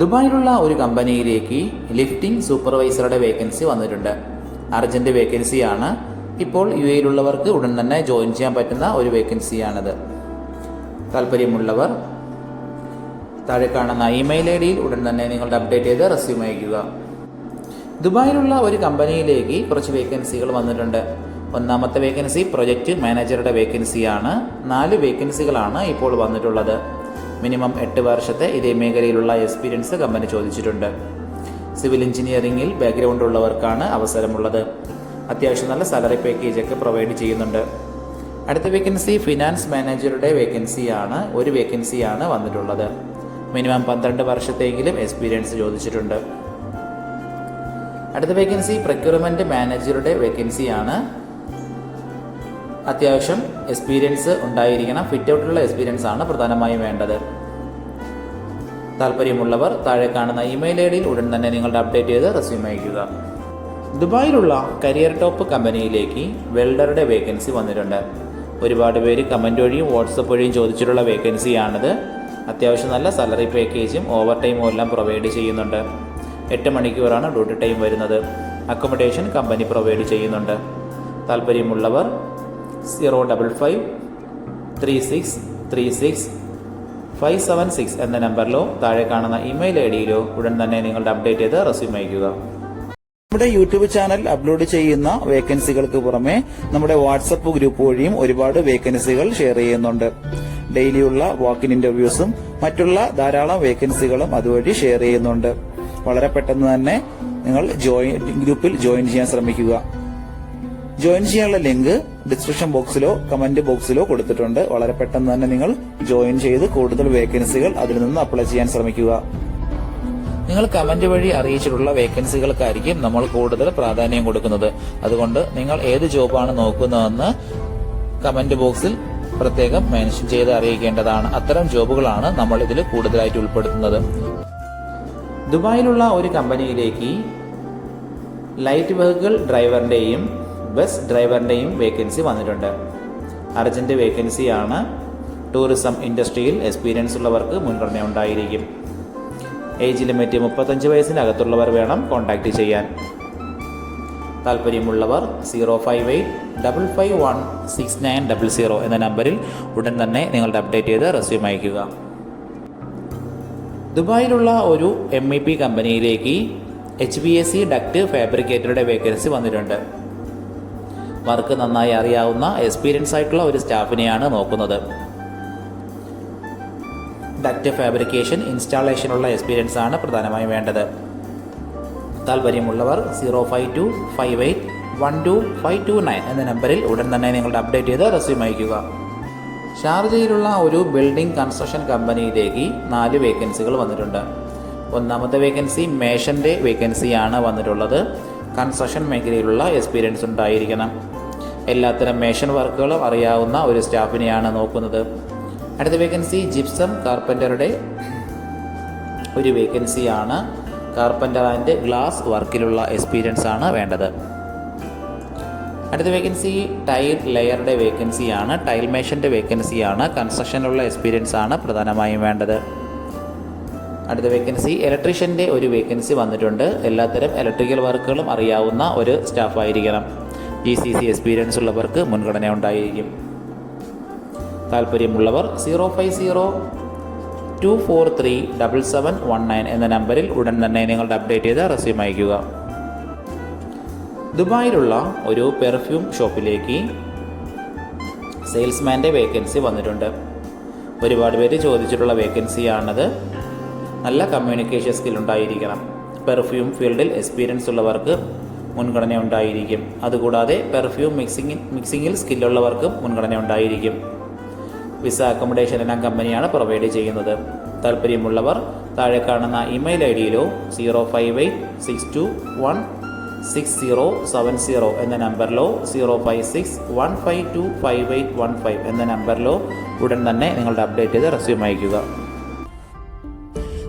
ദുബായിലുള്ള ഒരു കമ്പനിയിലേക്ക് ലിഫ്റ്റിംഗ് സൂപ്പർവൈസറുടെ വേക്കൻസി വന്നിട്ടുണ്ട്. അർജന്റ് വേക്കൻസിയാണ്. ഇപ്പോൾ യു എയിലുള്ളവർക്ക് ഉടൻ തന്നെ ജോയിൻ ചെയ്യാൻ പറ്റുന്ന ഒരു വേക്കൻസിയാണിത്. താല്പര്യമുള്ളവർ താഴെ കാണുന്ന ഇമെയിൽ ഐ ഡിയിൽ ഉടൻ തന്നെ നിങ്ങളുടെ അപ്ഡേറ്റ് ചെയ്ത് റെസ്യൂം അയക്കുക ദുബായിലുള്ള ഒരു കമ്പനിയിലേക്ക് കുറച്ച് വേക്കൻസികൾ വന്നിട്ടുണ്ട്. ഒന്നാമത്തെ വേക്കൻസി പ്രൊജക്റ്റ് മാനേജറുടെ വേക്കൻസിയാണ്. നാല് വേക്കൻസികളാണ് ഇപ്പോൾ വന്നിട്ടുള്ളത്. മിനിമം എട്ട് വർഷത്തെ ഇതേ മേഖലയിലുള്ള എക്സ്പീരിയൻസ് കമ്പനി ചോദിച്ചിട്ടുണ്ട്. സിവിൽ എഞ്ചിനീയറിംഗിൽ ബാക്ക്ഗ്രൗണ്ട് ഉള്ളവർക്കാണ് അവസരമുള്ളത്. അത്യാവശ്യം നല്ല സാലറി പാക്കേജ് ഒക്കെ പ്രൊവൈഡ് ചെയ്യുന്നുണ്ട്. അടുത്ത വേക്കൻസി ഫിനാൻസ് മാനേജറുടെ വേക്കൻസിയാണ് ഒരു വേക്കൻസിയാണ് വന്നിട്ടുള്ളത്. മിനിമം പന്ത്രണ്ട് വർഷത്തെങ്കിലും എക്സ്പീരിയൻസ് ചോദിച്ചിട്ടുണ്ട്. അടുത്ത വേക്കൻസി പ്രക്യൂർമെന്റ് മാനേജറുടെ വേക്കൻസിയാണ് അത്യാവശ്യം എക്സ്പീരിയൻസ് ഉണ്ടായിരിക്കണം. ഫിറ്റ് ഔട്ടുള്ള എക്സ്പീരിയൻസ് ആണ് പ്രധാനമായും വേണ്ടത്. താല്പര്യമുള്ളവർ താഴെ കാണുന്ന ഇമെയിൽ ഐ ഡിയിൽ ഉടൻ തന്നെ നിങ്ങളുടെ അപ്ഡേറ്റ് ചെയ്ത് റെസ്യൂം അയക്കുക ദുബായിലുള്ള കരിയർ ടോപ്പ് കമ്പനിയിലേക്ക് വെൽഡറുടെ വേക്കൻസി വന്നിട്ടുണ്ട്. ഒരുപാട് പേര് കമന്റ് വഴിയും വാട്സപ്പ് വഴിയും ചോദിച്ചിട്ടുള്ള വേക്കൻസിയാണിത് അത്യാവശ്യം നല്ല സാലറി പാക്കേജും ഓവർ ടൈമും എല്ലാം പ്രൊവൈഡ് ചെയ്യുന്നുണ്ട്. എട്ട് മണിക്കൂറാണ് ഡ്യൂട്ടി ടൈം വരുന്നത്. അക്കോമഡേഷൻ കമ്പനി പ്രൊവൈഡ് ചെയ്യുന്നുണ്ട്. താല്പര്യമുള്ളവർ zero double five three six three six five seven six എന്ന നമ്പറിലോ താഴെ കാണുന്ന ഇമെയിൽ ഐ ഡിയിലോ ഉടൻ തന്നെ നിങ്ങളുടെ അപ്ഡേറ്റ് ചെയ്ത് റെസ്യൂം അയക്കുക നമ്മുടെ യൂട്യൂബ് ചാനൽ അപ്ലോഡ് ചെയ്യുന്ന വേക്കൻസികൾക്ക് പുറമെ നമ്മുടെ വാട്സപ്പ് ഗ്രൂപ്പ് വഴിയും ഒരുപാട് വേക്കൻസികൾ ഷെയർ ചെയ്യുന്നുണ്ട്. ഡെയിലിയുള്ള വാക്കിൻ ഇന്റർവ്യൂസും മറ്റുള്ള ധാരാളം വേക്കൻസികളും അതുവഴി ഷെയർ ചെയ്യുന്നുണ്ട്. വളരെ പെട്ടെന്ന് തന്നെ നിങ്ങൾ ജോയിൻ ഗ്രൂപ്പിൽ ജോയിൻ ചെയ്യാൻ ശ്രമിക്കുക. ജോയിൻ ചെയ്യാനുള്ള ലിങ്ക് ഡിസ്ക്രിപ്ഷൻ ബോക്സിലോ കമന്റ് ബോക്സിലോ കൊടുത്തിട്ടുണ്ട്. വളരെ പെട്ടെന്ന് തന്നെ നിങ്ങൾ ജോയിൻ ചെയ്ത് കൂടുതൽ വേക്കൻസികൾ അതിൽ നിന്ന് അപ്ലൈ ചെയ്യാൻ ശ്രമിക്കുക. നിങ്ങൾ കമന്റ് വഴി അറിയിച്ചിട്ടുള്ള വേക്കൻസികൾക്കായിരിക്കും നമ്മൾ കൂടുതൽ പ്രാധാന്യം കൊടുക്കുന്നത്. അതുകൊണ്ട് നിങ്ങൾ ഏത് ജോബാണ് നോക്കുന്നതെന്ന് കമന്റ് ബോക്സിൽ പ്രത്യേകം മെൻഷൻ ചെയ്ത് അറിയിക്കേണ്ടതാണ്. അത്തരം ജോബുകളാണ് നമ്മൾ ഇതിൽ കൂടുതലായിട്ട് ഉൾപ്പെടുത്തുന്നത്. ദുബായിലുള്ള ഒരു കമ്പനിയിലേക്ക് ലൈറ്റ് വെഹിക്കിൾ ഡ്രൈവറിന്റെയും ബസ് ഡ്രൈവറിന്റെയും വേക്കൻസി വന്നിട്ടുണ്ട്. അർജന്റ് വേക്കൻസിയാണ് ടൂറിസം ഇൻഡസ്ട്രിയിൽ എക്സ്പീരിയൻസ് ഉള്ളവർക്ക് മുൻഗണന ഉണ്ടായിരിക്കും. ഏജ് ലിമിറ്റ് മുപ്പത്തഞ്ച് വയസ്സിനകത്തുള്ളവർ വേണം കോൺടാക്റ്റ് ചെയ്യാൻ. താല്പര്യമുള്ളവർ zero five eight double five one six nine double zero എന്ന നമ്പറിൽ ഉടൻ തന്നെ നിങ്ങളുടെ അപ്ഡേറ്റ് ചെയ്ത് റെസ്യൂം അയക്കുക ദുബായിലുള്ള ഒരു എം ഇ പി കമ്പനിയിലേക്ക് H B S C duct ഫാബ്രിക്കേറ്ററുടെ vacancy വന്നിട്ടുണ്ട്. വർക്ക് നന്നായി അറിയാവുന്ന എക്സ്പീരിയൻസ് ആയിട്ടുള്ള ഒരു സ്റ്റാഫിനെയാണ് നോക്കുന്നത്. ഡക്റ്റ് ഫാബ്രിക്കേഷൻ ഇൻസ്റ്റാളേഷനുള്ള എക്സ്പീരിയൻസ് ആണ് പ്രധാനമായും വേണ്ടത്. താല്പര്യമുള്ളവർ zero five two five eight one two five two nine എന്ന നമ്പറിൽ ഉടൻ തന്നെ നിങ്ങളുടെ അപ്ഡേറ്റ് ചെയ്ത് റെസ്യൂം അയക്കുക ഷാർജയിലുള്ള ഒരു ബിൽഡിംഗ് കൺസ്ട്രക്ഷൻ കമ്പനിയിലേക്ക് നാല് വേക്കൻസികൾ വന്നിട്ടുണ്ട്. ഒന്നാമത്തെ വേക്കൻസി മേഷന്റെ വേക്കൻസിയാണ് വന്നിട്ടുള്ളത്. കൺസ്ട്രക്ഷൻ മേഖലയിലുള്ള എക്സ്പീരിയൻസ് ഉണ്ടായിരിക്കണം. എല്ലാത്തരം മേഷൻ വർക്കുകളും അറിയാവുന്ന ഒരു സ്റ്റാഫിനെയാണ് നോക്കുന്നത്. അടുത്ത വേക്കൻസി ജിപ്സം കാർപ്പന്ററുടെ ഒരു വേക്കൻസിയാണ്. കാർപ്പന്റർ ആൻഡ് ഗ്ലാസ് വർക്കിലുള്ള എക്സ്പീരിയൻസ് ആണ് വേണ്ടത്. അടുത്ത വേക്കൻസി ടൈൽ ലെയറുടെ വേക്കൻസിയാണ്. ടൈൽ മേഷന്റെ വേക്കൻസിയാണ്. കൺസ്ട്രക്ഷനിലുള്ള എക്സ്പീരിയൻസ് ആണ് പ്രധാനമായും വേണ്ടത്. അടുത്ത വേക്കൻസി ഇലക്ട്രീഷ്യന്റെ ഒരു വേക്കൻസി വന്നിട്ടുണ്ട്. എല്ലാത്തരം ഇലക്ട്രിക്കൽ വർക്കുകളും അറിയാവുന്ന ഒരു staff G C C experience ഉള്ളവർക്ക് മുൻഗണന ഉണ്ടായിരിക്കും. താല്പര്യമുള്ളവർ zero five zero two four three double seven one nine എന്ന നമ്പറിൽ ഉടൻ തന്നെ നിങ്ങളുടെ അപ്ഡേറ്റ് ചെയ്ത റെസ്യൂം അയക്കുക ദുബായിലുള്ള ഒരു പെർഫ്യൂം ഷോപ്പിലേക്ക് സെയിൽസ്മാന്റെ വേക്കൻസി വന്നിട്ടുണ്ട്. ഒരുപാട് പേര് ചോദിച്ചിട്ടുള്ള വേക്കൻസിയാണത് നല്ല കമ്മ്യൂണിക്കേഷൻ സ്കിൽ ഉണ്ടായിരിക്കണം. പെർഫ്യൂം ഫീൽഡിൽ എക്സ്പീരിയൻസ് ഉള്ളവർക്ക് മുൻഗണന ഉണ്ടായിരിക്കും. അതുകൂടാതെ പെർഫ്യൂം മിക്സിംഗ് മിക്സിങ്ങിൽ സ്കില്ലുള്ളവർക്കും മുൻഗണന ഉണ്ടായിരിക്കും. വിസ അക്കോമഡേഷൻ എല്ലാം കമ്പനിയാണ് പ്രൊവൈഡ് ചെയ്യുന്നത്. താല്പര്യമുള്ളവർ താഴെ കാണുന്ന email I ഡിയിലോ zero five eight six two one six zero seven zero എന്ന നമ്പറിലോ zero five six one five two five eight one five എന്ന നമ്പറിലോ ഉടൻ തന്നെ നിങ്ങളുടെ അപ്ഡേറ്റ് ചെയ്ത് റെസ്യൂം അയയ്ക്കുക.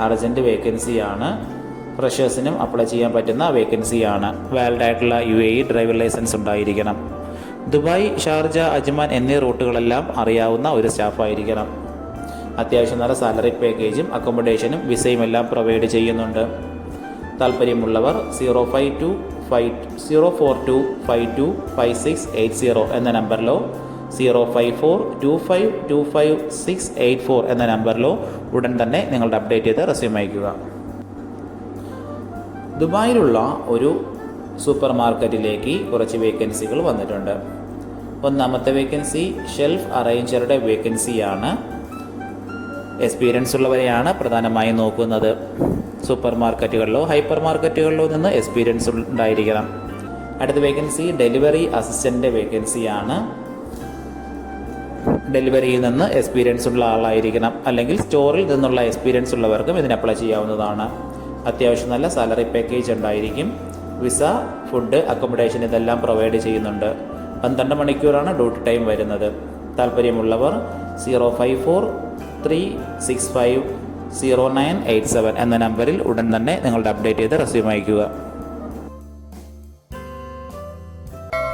അർജന്റ് വേക്കൻസിയാണ്. ഫ്രഷേഴ്സിനും അപ്ലൈ ചെയ്യാൻ പറ്റുന്ന വേക്കൻസിയാണ്. വാലിഡ് ആയിട്ടുള്ള U A E driver licence ഉണ്ടായിരിക്കണം. ദുബായ് ഷാർജ അജ്മാൻ എന്നീ റൂട്ടുകളെല്ലാം അറിയാവുന്ന ഒരു സ്റ്റാഫായിരിക്കണം അത്യാവശ്യം നല്ല സാലറി പാക്കേജും അക്കോമഡേഷനും വിസയും എല്ലാം പ്രൊവൈഡ് ചെയ്യുന്നുണ്ട്. താല്പര്യമുള്ളവർ zero five two five zero four two five two five six eight zero എന്ന നമ്പറിലോ zero five four two five two five six eight four എന്ന നമ്പറിലോ ഉടൻ തന്നെ നിങ്ങളുടെ അപ്ഡേറ്റ് ചെയ്ത് റെസ്യൂം അയക്കുക ദുബായിലുള്ള ഒരു സൂപ്പർ മാർക്കറ്റിലേക്ക് കുറച്ച് വേക്കൻസികൾ വന്നിട്ടുണ്ട്. ഒന്നാമത്തെ വേക്കൻസി ഷെൽഫ് അറേഞ്ചറുടെ വേക്കൻസിയാണ്. എക്സ്പീരിയൻസ് ഉള്ളവരെയാണ് പ്രധാനമായും നോക്കുന്നത്. സൂപ്പർ മാർക്കറ്റുകളിലോ ഹൈപ്പർ മാർക്കറ്റുകളിലോ നിന്ന് എക്സ്പീരിയൻസ് ഉണ്ടായിരിക്കണം. അടുത്ത വേക്കൻസി ഡെലിവറി അസിസ്റ്റന്റ് വേക്കൻസിയാണ്. ഡെലിവറിയിൽ നിന്ന് എക്സ്പീരിയൻസ് ഉള്ള ആളായിരിക്കണം. അല്ലെങ്കിൽ സ്റ്റോറിൽ നിന്നുള്ള എക്സ്പീരിയൻസ് ഉള്ളവർക്കും ഇതിന് അപ്ലൈ ചെയ്യാവുന്നതാണ്. അത്യാവശ്യം നല്ല സാലറി പാക്കേജ് ഉണ്ടായിരിക്കും. വിസ ഫുഡ് അക്കോമഡേഷൻ ഇതെല്ലാം പ്രൊവൈഡ് ചെയ്യുന്നുണ്ട്. പന്ത്രണ്ട് മണിക്കൂറാണ് ഡ്യൂട്ടി ടൈം വരുന്നത്. താല്പര്യമുള്ളവർ zero five four three six five zero nine eight seven എന്ന നമ്പറിൽ ഉടൻ തന്നെ നിങ്ങളുടെ അപ്ഡേറ്റ് ചെയ്ത് റെസ്യൂം അയക്കുക